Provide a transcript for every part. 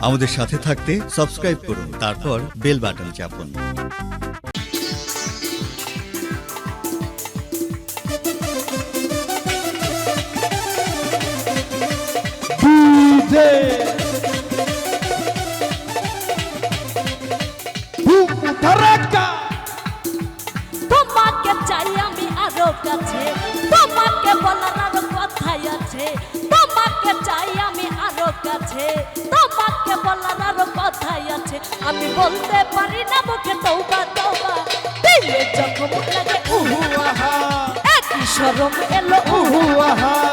আমাদের সাথে থাকতে সাবস্ক্রাইব করুন, তারপর বেল বাটন চাপুন। তোমাকে চাই আমি আরও কাছে। তোমাকে বলার আরও কথাই আছে। তোমাকে চাই আমি আরও কাছে। তোমাকে বলার আরও কথাই আছে। আমি বলতে পারি না মুখে তৌবা তৌবা দিলে যখন লাগে, উহু, আহা। একই সরম এলো, উহু, আহা।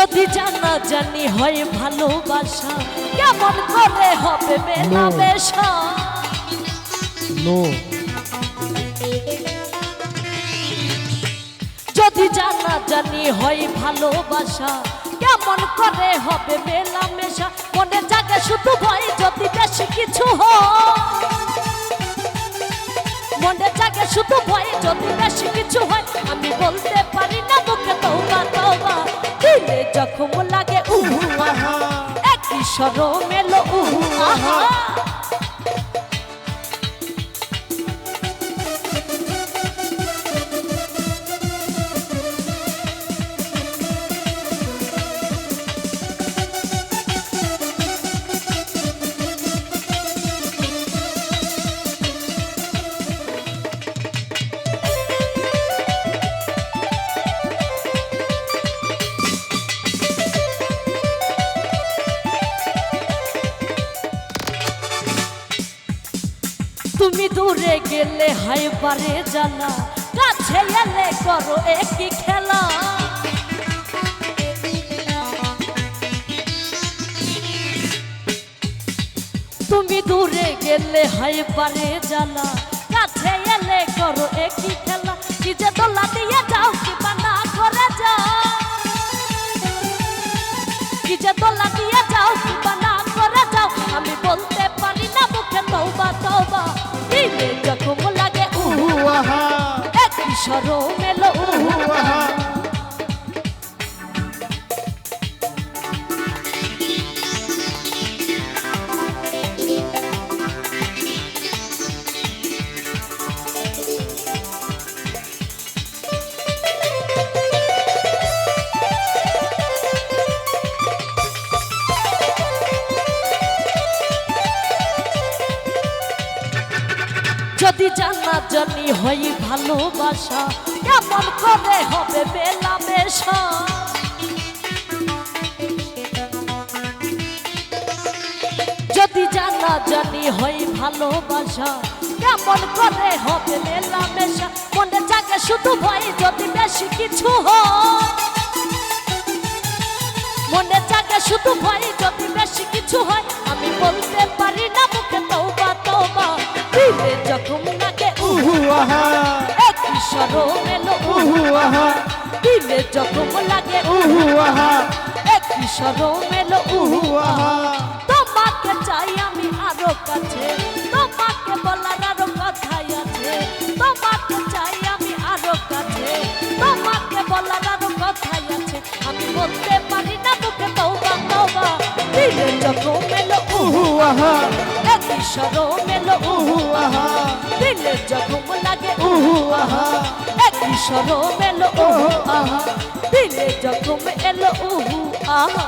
যদি জানা জানি হয় ভালোবাসা কেমন করে হবে মেলামেশা যদি জানা জানি হয় ভালোবাসা কেমন করে হবে মেলামেশা মনে জাগে শুধু ভয় যদি বেশি কিছু হয়। মনে জাগে শুধু ভয় যদি বেশি কিছু হয় আমি বলতে পারি একই উহু আহা। তুমি দূরে গেলে হাই পারে জানা, কাছে এলে করো একই খেলা। তুমি দূরে গেলে হাই পারে জানা, কাছে এলে করো যদি জানা জানি হই ভালোবাসা, কেমন করে হবে মেলামেশা যদি জানা জানি হই ভালোবাসা, কেমন করে হবে মেলামেশা মনে জাগে শুধু ভয় যদি বেশি কিছু হয়। মনে জাগে শুধু ভয় যদি বেশি কিছু হয়, আমি বলতে পারি না মুখে তৌবা সরম এলো উহু আহা। দিলে যখন লাগে উহু আহা। একই সরম এলো উহু আহা। তোমাকে চাই আমি আরও কাছে। তোমাকে বলার আরও কথাই আছে। তোমাকে চাই আমি আরও কাছে। তোমাকে বলার আরও কথাই আছে। আমি বলতে পারি না মুখে তৌবা তৌবা দিলে যখন এলো উহু আহা। একই সরম এলো উহু আহা দিলে যখন লাগে উহু আহা একই সরম এলো উহু আহা দিলে যখন এলো আহা